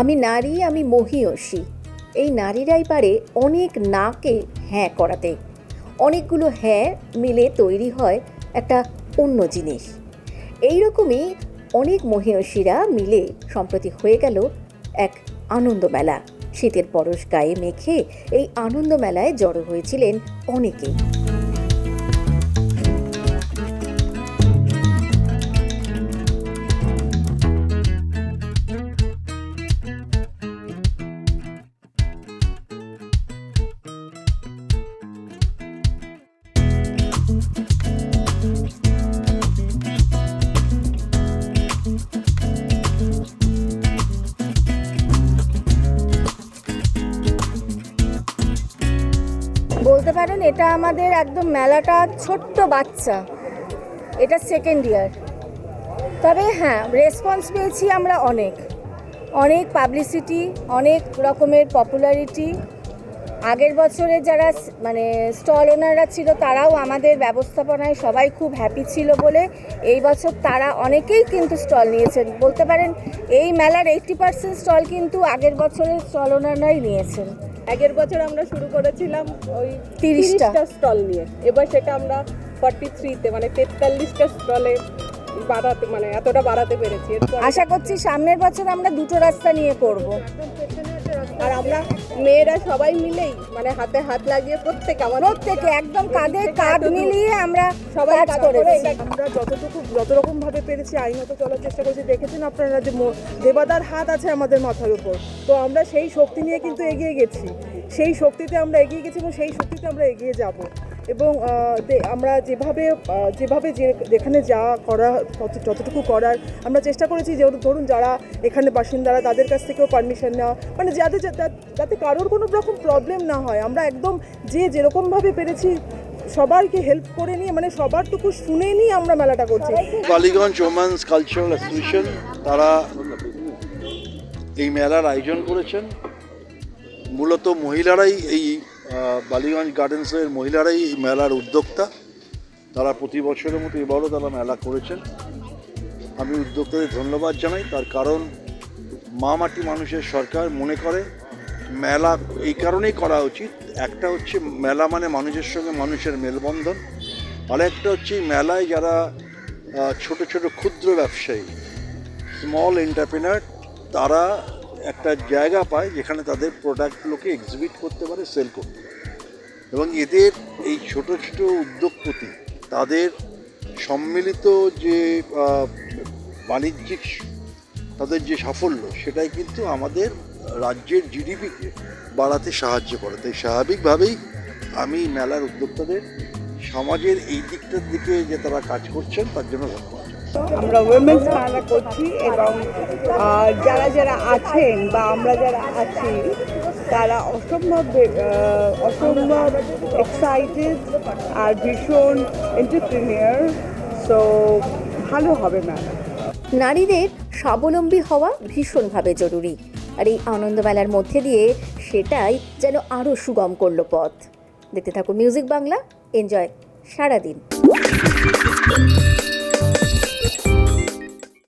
আমি নারী, আমি মহিয়সী। এই নারীরাই পারে অনেক নাকে হ্যাঁ করাতে। অনেকগুলো হ্যাঁ মিলে তৈরি হয় একটা অন্য জিনিস। এই রকমই অনেক মহিয়সীরা মিলে সম্প্রতি হয়ে গেল এক আনন্দ মেলা। শীতের পরশ গায়ে মেখে এই আনন্দ মেলায় জড়ো হয়েছিলেন অনেকেই বলতে পারেন এটা আমাদের একদম মেলাটা ছোট্ট বাচ্চা। এটা সেকেন্ড ইয়ার তবে হ্যাঁ রেসপন্স পেয়েছি আমরা অনেক। অনেক পাবলিসিটি অনেক রকমের পপুলারিটি আগের বছরে যারা মানে স্টল ওনাররা ছিল, তারাও আমাদের ব্যবস্থাপনায় সবাই খুব হ্যাপি ছিল বলে এই বছর তারা অনেকেই কিন্তু স্টল নিয়েছেন। বলতে পারেন এই মেলার এইটটি পার্সেন্ট স্টল কিন্তু আগের বছরের স্টল ওনাররাই নিয়েছেন। আগের বছর আমরা শুরু করেছিলাম ওই তিরিশটা। স্টল নিয়ে। এবার সেটা আমরা ফর্টি থ্রিতে মানে তেতাল্লিশটা স্টলে বাড়াতে মানে এতটা বাড়াতে পেরেছি। আশা করছি সামনের বছর আমরা দুটো রাস্তা নিয়ে করব। আর আমরা মেয়েরা সবাই মিলেই মানে হাতে হাত লাগিয়ে প্রত্যেক আমার প্রত্যেকে একদম কাঁধে কাঁধ মিলিয়ে আমরা সবাই কাজ কাজ করে করেছি। আমরা যতটুকু যত রকম ভাবে পেরেছি আইনত চলার চেষ্টা করেছি দেখেছেন আপনারা যে মো- দেবাদার হাত আছে আমাদের মাথার উপর। তো আমরা সেই শক্তি নিয়ে কিন্তু এগিয়ে গেছি। সেই শক্তিতে আমরা এগিয়ে গেছি এবং সেই শক্তিতে আমরা এগিয়ে যাব। এবং আমরা যেভাবে যেভাবে যে, যেখানে যা করা যতটুকু করার আমরা চেষ্টা করেছি যে, ধরুন যারা এখানে বাসিন্দারা তাদের কাছ থেকেও পারমিশন নেওয়া। মানে যাদের যা- যাতে কারোর কোনো রকম প্রবলেম না হয়। আমরা একদম যে, যেরকমভাবে পেরেছি সবাইকে হেল্প করে নিয়ে মানে সবারটুকু শুনে নিয়ে আমরা মেলাটা করছি। বালিগঞ্জ ওমেন্স কালচারাল অ্যাসোসিয়েশন তারা এই মেলার আয়োজন করেছেন। মূলত মহিলারাই এই বালিগঞ্জ গার্ডেন্সের মহিলারাই এই মেলার উদ্যোক্তা। তারা প্রতি বছরের মতো এবারও তারা মেলা করেছেন। আমি উদ্যোক্তাদের ধন্যবাদ জানাই। তার কারণ, মা মাটি মানুষের সরকার মনে করে, মেলা এই কারণেই করা উচিত। একটা হচ্ছে মেলা মানে মানুষের সঙ্গে মানুষের মেলবন্ধন। আর একটা হচ্ছে মেলায় যারা ছোট ছোট ক্ষুদ্র ব্যবসায়ী স্মল এন্টারপ্রেনার তারা একটা জায়গা পায় যেখানে তাদের প্রোডাক্টগুলোকে এক্সিবিট করতে পারে সেল করতে পারে। এবং এদের এই ছোট ছোট উদ্যোগপতি, তাদের সম্মিলিত যে বাণিজ্যিক তাদের যে সাফল্য, সেটাই কিন্তু আমাদের রাজ্যের জিডিপিকে বাড়াতে সাহায্য করে। তাই স্বাভাবিকভাবেই আমি মেলার উদ্যোক্তাদের, সমাজের এই দিকটার দিকে যে তারা কাজ করছেন, তার জন্য ধন্যবাদ। আমরা উইমেন্স মেলা করছি এবং যারা যারা আছেন বা আমরা যারা আছি, তারা অসম্ভব অসম্ভব এক্সাইটেড আর ভীষণ এন্টারপ্রিনিয়ার সো ভালো হবে মেলা নারীদের স্বাবলম্বী হওয়া ভীষণভাবে জরুরি, আর এই আনন্দমেলার মধ্যে দিয়ে সেটাই যেন আরও সুগম করল পথ। দেখতে থাকুন মিউজিক বাংলা এনজয় সারাদিন।